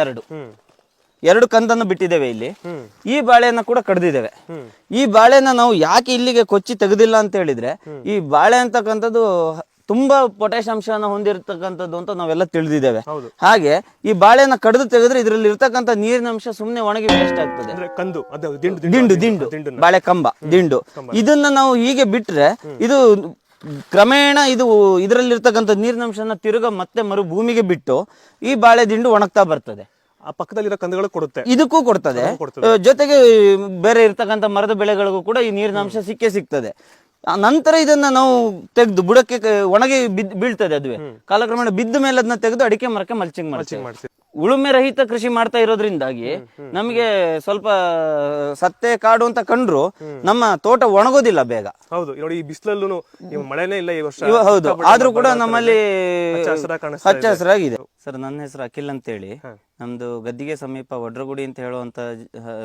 ಎರಡು. ಎರಡು ಕಂದನ್ನು ಬಿಟ್ಟಿದ್ದೇವೆ ಇಲ್ಲಿ. ಈ ಬಾಳೆಯನ್ನ ಕೂಡ ಕಡ್ದಿದ್ದೇವೆ. ಈ ಬಾಳೆನ ನಾವು ಯಾಕೆ ಇಲ್ಲಿಗೆ ಕೊಚ್ಚಿ ತೆಗೆದಿಲ್ಲ ಅಂತ ಹೇಳಿದ್ರೆ ಈ ಬಾಳೆ ಅಂತಕ್ಕಂಥದ್ದು ತುಂಬಾ ಪೊಟ್ಯಾಶ್ ಅಂಶನ ಹೊಂದಿರತಕ್ಕಂಥದ್ದು ಅಂತ ನಾವೆಲ್ಲ ತಿಳಿದಿದ್ದೇವೆ. ಹಾಗೆ ಈ ಬಾಳೆನ ಕಡ್ದು ತೆಗೆದ್ರೆ ಇದರಲ್ಲಿ ಇರ್ತಕ್ಕಂಥ ನೀರಿನ ಅಂಶ ಸುಮ್ಮನೆ ಒಣಗಿ ವೇಸ್ಟ್ ಆಗ್ತದೆ. ಕಂದು ದಿಂಡು ದಿಂಡು ಬಾಳೆ ಕಂಬ ದಿಂಡು. ಇದನ್ನ ನಾವು ಹೀಗೆ ಬಿಟ್ರೆ ಇದು ಕ್ರಮೇಣ ಇದು ಇದರಲ್ಲಿರ್ತಕ್ಕಂಥ ನೀರಿನಂಶನ ತಿರುಗ ಮತ್ತೆ ಮರು ಭೂಮಿಗೆ ಬಿಟ್ಟು ಈ ಬಾಳೆ ದಿಂಡು ಒಣಗ್ತಾ ಬರ್ತದೆ. ಆ ಪಕ್ಕದಲ್ಲಿರೋ ಕಂದುಗಳು ಕೊಡುತ್ತೆ. ಇದಕ್ಕೂ ಕೊಡ್ತದೆ. ಜೊತೆಗೆ ಬೇರೆ ಇರ್ತಕ್ಕಂಥ ಮರದ ಬೆಳೆಗಳಿಗೂ ಕೂಡ ಈ ನೀರಿನ ಅಂಶ ಸಿಕ್ಕೇ ಸಿಗ್ತದೆ. ಆ ನಂತರ ಇದನ್ನ ನಾವು ತೆಗೆದು ಬುಡಕ್ಕೆ ಒಣಗಿ ಬಿದ್ ಬೀಳ್ತದೆ ಅದುವೆ. ಕಾಲಕ್ರಮೇಣ ಬಿದ್ದ ಮೇಲೆ ಅದನ್ನ ತೆಗೆದು ಅಡಿಕೆ ಮರಕ್ಕೆ ಮಲ್ಚಿಂಗ್ ಮಾಡ್ತೀವಿ. ಮಾಡ್ಸಿ ಉಳುಮೆ ರಹಿತ ಕೃಷಿ ಮಾಡ್ತಾ ಇರೋದ್ರಿಂದಾಗಿ ನಮಗೆ ಸ್ವಲ್ಪ ಸತ್ತೆ ಕಾಡು ಅಂತ ಕಂಡ್ರು ನಮ್ಮ ತೋಟ ಒಣಗೋದಿಲ್ಲ ಬೇಗ. ಹೌದು. ನೋಡಿ ಈ ಬಿಸಿಲಲ್ಲೂ ಮಳೆನೇ ಇಲ್ಲ ಈ ವರ್ಷ. ಹೌದು. ಆದ್ರೂ ಕೂಡ ನಮ್ಮಲ್ಲಿ ಹಚ್ಚ ಹಸಿರಾಗಿದೆ. ಸರ್ ನನ್ನ ಹೆಸರು ಅಖಿಲ್ ಅಂತೇಳಿ. ನಮ್ದು ಗದ್ದಿಗೆ ಸಮೀಪ ವಡ್ರಗುಡಿ ಅಂತ ಹೇಳುವಂತ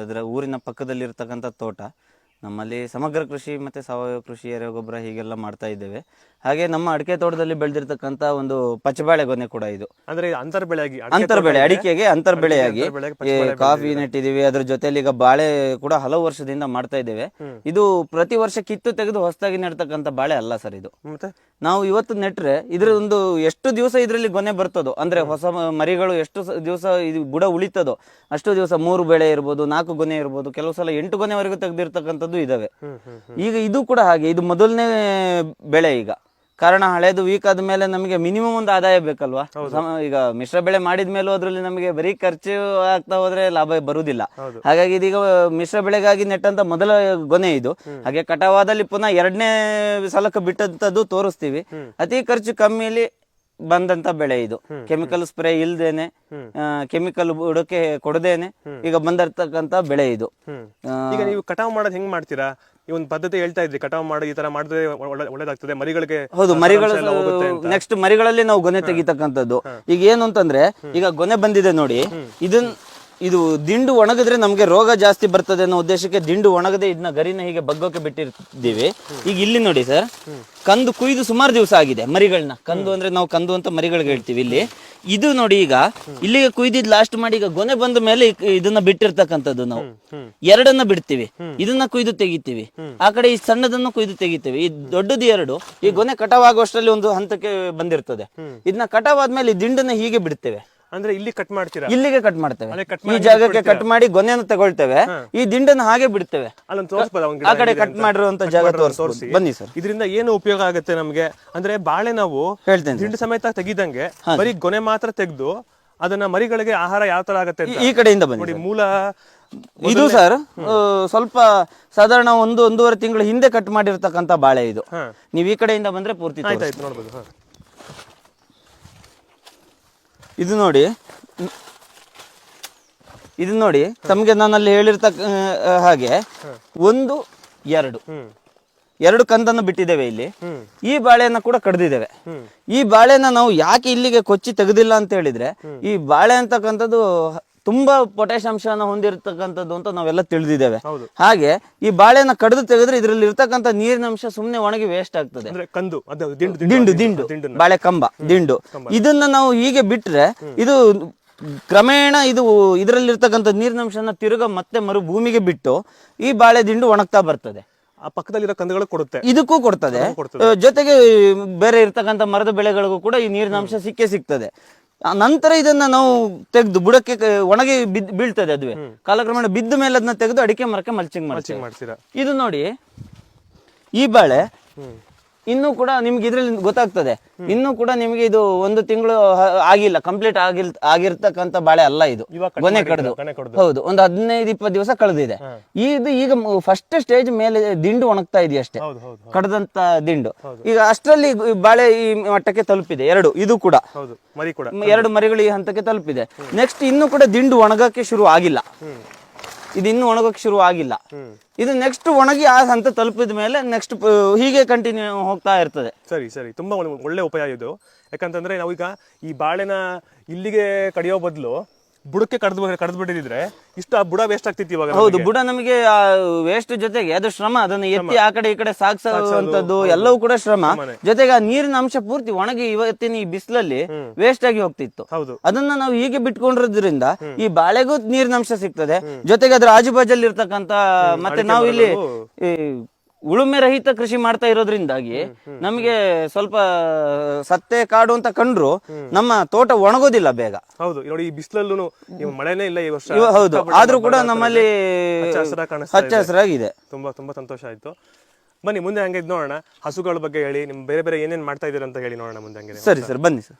ಅದರ ಊರಿನ ಪಕ್ಕದಲ್ಲಿ ಇರ್ತಕ್ಕಂಥ ತೋಟ. ನಮ್ಮಲ್ಲಿ ಸಮಗ್ರ ಕೃಷಿ ಮತ್ತೆ ಸಾವಯವ ಕೃಷಿ ಎರೆಗೊಬ್ಬರ ಹೀಗೆಲ್ಲ ಮಾಡ್ತಾ ಇದ್ದೇವೆ. ಹಾಗೆ ನಮ್ಮ ಅಡಿಕೆ ತೋಟದಲ್ಲಿ ಬೆಳೆದಿರ್ತಕ್ಕಂಥ ಒಂದು ಪಚ್ಚಬಾಳೆ ಗೊನೆ ಕೂಡ ಇದು. ಅಂದ್ರೆ ಅಂತರ್ ಬೆಳೆಯಾಗಿ ಅಂತರ್ ಬೆಳೆ ಅಡಿಕೆಗೆ ಅಂತರ್ ಬೆಳೆಯಾಗಿ ಕಾಫಿ ನೆಟ್ಟಿದೀವಿ ಅದ್ರ ಜೊತೆಲಿ ಈಗ ಬಾಳೆ ಕೂಡ ಹಲವು ವರ್ಷದಿಂದ ಮಾಡ್ತಾ ಇದ್ದೇವೆ. ಇದು ಪ್ರತಿ ವರ್ಷ ಕಿತ್ತು ತೆಗೆದು ಹೊಸದಾಗಿ ನೆಡ್ತಕ್ಕಂಥ ಬಾಳೆ ಅಲ್ಲ ಸರ್ ಇದು. ಮತ್ತೆ? ನಾವು ಇವತ್ತು ನೆಟ್ರೆ ಇದ್ರ ಒಂದು ಎಷ್ಟು ದಿವಸ ಇದರಲ್ಲಿ ಗೊನೆ ಬರ್ತದೋ ಅಂದ್ರೆ ಹೊಸ ಮರಿಗಳು ಎಷ್ಟು ದಿವಸ ಇದು ಬುಡ ಉಳಿತದೋ ಅಷ್ಟು ದಿವಸ ಮೂರು ಬೆಳೆ ಇರ್ಬೋದು ನಾಲ್ಕು ಗೊನೆ ಇರ್ಬೋದು ಕೆಲವು ಸಲ ಎಂಟು ಗೊನೆವರೆಗೂ ತೆಗೆದಿರ್ತಕ್ಕಂಥದ್ದು ಇದಾವೆ. ಹ್ಮ್ ಹ್ಮ್ ಈಗ ಇದು ಕೂಡ ಹಾಗೆ ಇದು ಮೊದಲನೇ ಬೆಳೆ ಈಗ. ಕಾರಣ ಹಳೆದು ವೀಕ್ ಆದ್ಮೇಲೆ ನಮಗೆ ಮಿನಿಮಮ್ ಒಂದು ಆದಾಯ ಬೇಕಲ್ವಾ? ಈಗ ಮಿಶ್ರ ಬೆಳೆ ಮಾಡಿದ ಮೇಲೂ ಅದರಲ್ಲಿ ನಮಗೆ ಬರೀ ಖರ್ಚು ಆಗ್ತಾ ಹೋದ್ರೆ ಲಾಭ ಬರುವುದಿಲ್ಲ. ಹಾಗಾಗಿ ಇದೀಗ ಮಿಶ್ರ ಬೆಳೆಗಾಗಿ ನೆಟ್ಟಂತ ಮೊದಲ ಗೊನೆ ಇದು. ಹಾಗೆ ಕಟಾವಾದಲ್ಲಿ ಪುನಃ ಎರಡನೇ ಸಲಕ್ಕೆ ಬಿಟ್ಟಂತದ್ದು ತೋರಿಸ್ತೀವಿ. ಅತಿ ಖರ್ಚು ಕಮ್ಮಿಯಲ್ಲಿ ಬಂದಂತ ಬೆಳೆ ಇದು. ಕೆಮಿಕಲ್ ಸ್ಪ್ರೇ ಇಲ್ದೇನೆ ಕೆಮಿಕಲ್ ಬುಡಕ್ಕೆ ಕೊಡದೇನೆ ಈಗ ಬಂದಿರ್ತಕ್ಕಂತ ಬೆಳೆ ಇದು. ಈಗ ನೀವು ಕಟಾವು ಮಾಡೋದು ಹೆಂಗ್ ಮಾಡ್ತೀರಾ? ಈ ಒಂದು ಪದ್ಧತಿ ಹೇಳ್ತಾ ಇದ್ರಿ ಕಟಾವು ಮಾಡಿ ಈ ತರ ಮಾಡಿದ್ರೆ ಒಳ್ಳೆ- ಒಳ್ಳೇದಾಗ್ತದೆ ಮರಿಗಳಿಗೆ ಹೌದು ಮರಿಗಳ ಮರಿಗಳು ಎಲ್ಲ ಹೋಗುತ್ತೆ ಅಂತ. ನೆಕ್ಸ್ಟ್ ಮರಿಗಳಲ್ಲಿ ನಾವು ಗೊನೆ ತೆಗಿತಕ್ಕಂಥದ್ದು. ಈಗ ಏನು ಅಂತಂದ್ರೆ ಈಗ ಗೊನೆ ಬಂದಿದೆ ನೋಡಿ ಇದನ್ ಇದು ದಿಂಡು ಒಣಗಿದ್ರೆ ನಮ್ಗೆ ರೋಗ ಜಾಸ್ತಿ ಬರ್ತದೆ ಅನ್ನೋ ಉದ್ದೇಶಕ್ಕೆ ದಿಂಡು ಒಣಗದೆ ಇದನ್ನ ಗರಿನ ಹೀಗೆ ಬಗ್ಗೋಕೆ ಬಿಟ್ಟಿರ್ತೀವಿ. ಈಗ ಇಲ್ಲಿ ನೋಡಿ ಸರ್, ಕಂದು ಕುಯ್ದು ಸುಮಾರು ದಿವಸ ಆಗಿದೆ ಮರಿಗಳನ್ನ ಕಂದು ಅಂದ್ರೆ ನಾವು ಕಂದು ಅಂತ ಮರಿಗಳಿಗೆ ಹೇಳ್ತೀವಿ ಇಲ್ಲಿ. ಇದು ನೋಡಿ ಈಗ, ಇಲ್ಲಿಗೆ ಕುಯ್ದಿದ್ ಲಾಸ್ಟ್ ಮಾಡಿ ಈಗ ಗೊನೆ ಬಂದ ಮೇಲೆ ಇದನ್ನ ಬಿಟ್ಟಿರ್ತಕ್ಕಂಥದ್ದು ನಾವು. ಎರಡನ್ನ ಬಿಡ್ತೀವಿ. ಇದನ್ನ ಕುಯ್ದು ತೆಗಿತೀವಿ. ಆ ಕಡೆ ಈ ಸಣ್ಣದನ್ನ ಕುಯ್ದು ತೆಗಿತೀವಿ. ಈ ದೊಡ್ಡದು ಎರಡು, ಈ ಗೊನೆ ಕಟಾವ್ ಆಗುವಷ್ಟರಲ್ಲಿ ಒಂದು ಹಂತಕ್ಕೆ ಬಂದಿರ್ತದೆ. ಇದನ್ನ ಕಟಾವ್ ಆದ್ಮೇಲೆ ದಿಂಡನ್ನ ಹೀಗೆ ಬಿಡ್ತೇವೆ. ಅಂದ್ರೆ ಇಲ್ಲಿ ಕಟ್ ಮಾಡ್ತೀರಾ? ಇಲ್ಲಿಗೆ ಕಟ್ ಮಾಡ್ತೇವೆ. ಈ ಜಾಗಕ್ಕೆ ಕಟ್ ಮಾಡಿ ಗೊನೆಯನ್ನು ತಗೊಳ್ತೇವೆ. ಈ ದಿಂಡನ್ನು ಹಾಗೆ ಬಿಡ್ತೇವೆ. ಆ ಕಡೆ ಕಟ್? ಮಾಡಿರುವಂತ ಜಾಗ ತೋರಿಸಿ. ಬನ್ನಿ ಸರ್. ಇದರಿಂದ ಏನು ಉಪಯೋಗ ಆಗುತ್ತೆ ನಮ್ಗೆ? ಅಂದ್ರೆ ಬಾಳೆ ನಾವು ಹೇಳ್ತೇನೆ. ದಿಂಡು ಸಮೇತ ತೆಗಿದಂಗೆ ಬರೀ ಗೊನೆ ಮಾತ್ರ ತೆಗೆದು ಅದನ್ನ ಮರಿಗಳಿಗೆ ಆಹಾರ ಯಾವ ತರ ಆಗುತ್ತೆ ಅಂತ. ಈ- ಕಡೆಯಿಂದ ಬನ್ನಿ ನೋಡಿ ಮೂಲ ಇದು ಸರ್ ಸ್ವಲ್ಪ ಸಾಧಾರಣ ಒಂದು ಒಂದೂವರೆ ತಿಂಗಳ ಹಿಂದೆ ಕಟ್ ಮಾಡಿರ್ತಕ್ಕಂತ ಬಾಳೆ ಇದು. ನೀವು ಈ ಕಡೆಯಿಂದ ಬಂದ್ರೆ ಪೂರ್ತಿ ನೋಡ್ಬೋದು ಇದು ನೋಡಿ. ಇದು ನೋಡಿ ತಮಗೆ ನಾನಲ್ಲಿ ಹೇಳಿರ್ತಕ್ಕ ಆ, ಹಾಗೆ ಒಂದು ಎರಡು. ಎರಡು ಕಂದನ್ನು ಬಿಟ್ಟಿದ್ದೇವೆ ಇಲ್ಲಿ. ಈ ಬಾಳೆಯನ್ನ ಕೂಡ ಕಡ್ದಿದ್ದೇವೆ. ಈ ಬಾಳೆನ ನಾವು ಯಾಕೆ ಇಲ್ಲಿಗೆ ಕೊಚ್ಚಿ ತೆಗೆದಿಲ್ಲ ಅಂತ ಹೇಳಿದ್ರೆ ಈ ಬಾಳೆ ಅಂತಕ್ಕಂಥದ್ದು ತುಂಬಾ ಪೊಟ್ಯಾಶ್ ಅಂಶನ ಹೊಂದಿರತಕ್ಕಂಥದ್ದು ಅಂತ ನಾವೆಲ್ಲ ತಿಳಿದಿದ್ದೇವೆ. ಹಾಗೆ ಈ ಬಾಳೆನ ಕಡಿದು ತೆಗೆದ್ರೆ ಇದರಲ್ಲಿ ಇರ್ತಕ್ಕಂಥ ನೀರಿನ ಅಂಶ ಸುಮ್ಮನೆ ಒಣಗಿ ವೇಸ್ಟ್ ಆಗ್ತದೆ. ಕಂದು ದಿಂಡು ದಿಂಡು ಬಾಳೆ ಕಂಬ ದಿಂಡು. ಇದನ್ನ ನಾವು ಹೀಗೆ ಬಿಟ್ರೆ ಇದು ಕ್ರಮೇಣ ಇದು ಇದರಲ್ಲಿರ್ತಕ್ಕಂಥ ನೀರಿನ ಅಂಶನ ತಿರುಗ ಮತ್ತೆ ಮರು ಭೂಮಿಗೆ ಬಿಟ್ಟು ಈ ಬಾಳೆ ದಿಂಡು ಒಣಗ್ತಾ ಬರ್ತದೆ. ಆ ಪಕ್ಕದಲ್ಲಿರೋ ಕಂದುಗಳು ಕೊಡುತ್ತೆ. ಇದಕ್ಕೂ ಕೊಡ್ತದೆ. ಕೊಡ್ತದೆ. ಜೊತೆಗೆ ಬೇರೆ ಇರ್ತಕ್ಕಂಥ ಮರದ ಬೆಳೆಗಳಿಗೂ ಕೂಡ ಈ ನೀರಿನ ಅಂಶ ಸಿಕ್ಕೇ ಸಿಗ್ತದೆ. ಆ ನಂತರ ಇದನ್ನ ನಾವು ತೆಗೆದು ಬುಡಕ್ಕೆ ಕ- ಒಣಗಿ ಬಿದ್ ಬೀಳ್ತದೆ ಅದುವೆ. ಕಾಲಕ್ರಮೇಣ ಬಿದ್ದ ಮೇಲೆ ಅದನ್ನ ತೆಗೆದು ಅಡಿಕೆ ಮರಕ್ಕೆ ಮಲ್ಚಿಂಗ್ ಮಾಡ್ತೀವಿ. ಮಾಡ್ತೀರಾ ಇದು ನೋಡಿ ಈ ಬಾಳೆ ಇನ್ನೂ ಕೂಡ ನಿಮ್ಗೆ ಇದ್ರಲ್ಲಿ ಗೊತ್ತಾಗ್ತದೆ. ಇನ್ನೂ ಕೂಡ ನಿಮ್ಗೆ ಇದು ಒಂದು ತಿಂಗಳು ಆಗಿಲ್ಲ ಕಂಪ್ಲೀಟ್ ಆಗಿಲ್ ಆಗಿರ್ತಕ್ಕಂತ ಬಾಳೆ ಅಲ್ಲ ಇದು. ಕೊನೆ ಗೊನೆ ಕಡ್ದು. ಹೌದು ಒಂದು ಹದಿನೈದು ಇಪ್ಪತ್ತು ದಿವಸ ಕಳೆದಿದೆ. ಇದು ಈಗ ಫಸ್ಟ್ ಸ್ಟೇಜ್ ಮೇಲೆ ದಿಂಡು ಒಣಗ್ತಾ ಇದೆಯಾ ಅಷ್ಟೇ. ಕಡ್ದಂತ ದಿಂಡು. ಈಗ ಅಷ್ಟರಲ್ಲಿ ಬಾಳೆ ಈ ಮಟ್ಟಕ್ಕೆ ತಲುಪಿದೆ ಎರಡು ಇದು ಕೂಡ. ಎರಡು ಮರಿಗಳು ಈ ಹಂತಕ್ಕೆ ತಲುಪಿದೆ. ನೆಕ್ಸ್ಟ್ ಇನ್ನು ಕೂಡ ದಿಂಡು ಒಣಗಕ್ಕೆ ಶುರು ಆಗಿಲ್ಲ. ಇದು ಇನ್ನು ಒಣಗೋಕೆ ಶುರು ಆಗಿಲ್ಲ. ಇದು ನೆಕ್ಸ್ಟ್ ಒಣಗಿ ಆ ಹಂತ ತಲುಪಿದ ಮೇಲೆ ನೆಕ್ಸ್ಟ್ ಹೀಗೆ ಕಂಟಿನ್ಯೂ ಹೋಗ್ತಾ ಇರ್ತದೆ. ಸರಿ ಸರಿ. ತುಂಬಾ ಒಳ್ಳೆ- ಒಳ್ಳೆ ಉಪಾಯ ಇದು. ಯಾಕಂತಂದ್ರೆ ನಾವೀಗ ಈ ಬಾಳೆನ ಇಲ್ಲಿಗೆ ಕಡಿಯೋ ಬದಲು ಬುಡಕ್ಕೆ ಕಡ್ದು ಕಡ್ದು ಬಿಟ್ಟಿದ್ರೆ ಇಷ್ಟು ಆ ಬುಡ ವೇಸ್ಟ್ ಆಗ್ತಿತ್ತು ಇವಾಗ ಹೌದು ಬುಡ ನಮಗೆ ವೇಸ್ಟ್ ಜೊತೆಗೆ ಅದು ಶ್ರಮ ಅದನ್ನ ಎತ್ತಿ ಆ ಕಡೆ ಈ ಕಡೆ ಸಾಗಿಸುವಂತದ್ದು ಎಲ್ಲವೂ ಕೂಡ ಶ್ರಮ. ಜೊತೆಗೆ ಆ ನೀರಿನ ಅಂಶ ಪೂರ್ತಿ ಒಣಗಿ ಇವತ್ತಿನ ಈ ಬಿಸಿಲಲ್ಲಿ ವೇಸ್ಟ್ ಆಗಿ ಹೋಗ್ತಿತ್ತು. ಹೌದು. ಅದನ್ನ ನಾವು ಹೀಗೆ ಬಿಟ್ಕೊಂಡಿರೋದ್ರಿಂದ ಈ ಬಾಳೆಗೂ ನೀರಿನ ಅಂಶ ಸಿಗ್ತದೆ. ಜೊತೆಗೆ ಅದ್ರ ಆಜುಬಾಜಲ್ಲಿ ಇರ್ತಕ್ಕಂತ ಮತ್ತೆ ನಾವು ಇಲ್ಲಿ ಈ ಉಳುಮೆ ರಹಿತ ಕೃಷಿ ಮಾಡ್ತಾ ಇರೋದ್ರಿಂದಾಗಿ ನಮಗೆ ಸ್ವಲ್ಪ ಸತ್ತೆ ಕಾಡು ಅಂತ ಕಂಡ್ರು ನಮ್ಮ ತೋಟ ಒಣಗೋದಿಲ್ಲ ಬೇಗ. ಹೌದು ನೋಡಿ ಈ ಬಿಸಿಲಲ್ಲೂ ಮಳೆನೇ ಇಲ್ಲ ಈ ವರ್ಷ. ಹೌದು. ಆದ್ರೂ ಕೂಡ ನಮ್ಮಲ್ಲಿ ಹಚ್ಚ ಹಸಿರಾಗಿದೆ. ತುಂಬಾ ತುಂಬಾ ಸಂತೋಷ ಆಯ್ತು. ಬನ್ನಿ ಮುಂದೆ ಹಂಗೆ ನೋಡೋಣ. ಹಸುಗಳ ಬಗ್ಗೆ ಹೇಳಿ ನಿಮ್ ಬೇರೆ ಬೇರೆ ಏನೇನ್ ಮಾಡ್ತಾ ಇದೀರ ಅಂತ ಹೇಳಿ ನೋಡೋಣ ಮುಂದೆ ಹಂಗೆ. ಸರಿ ಸರ್ ಬನ್ನಿ ಸರ್.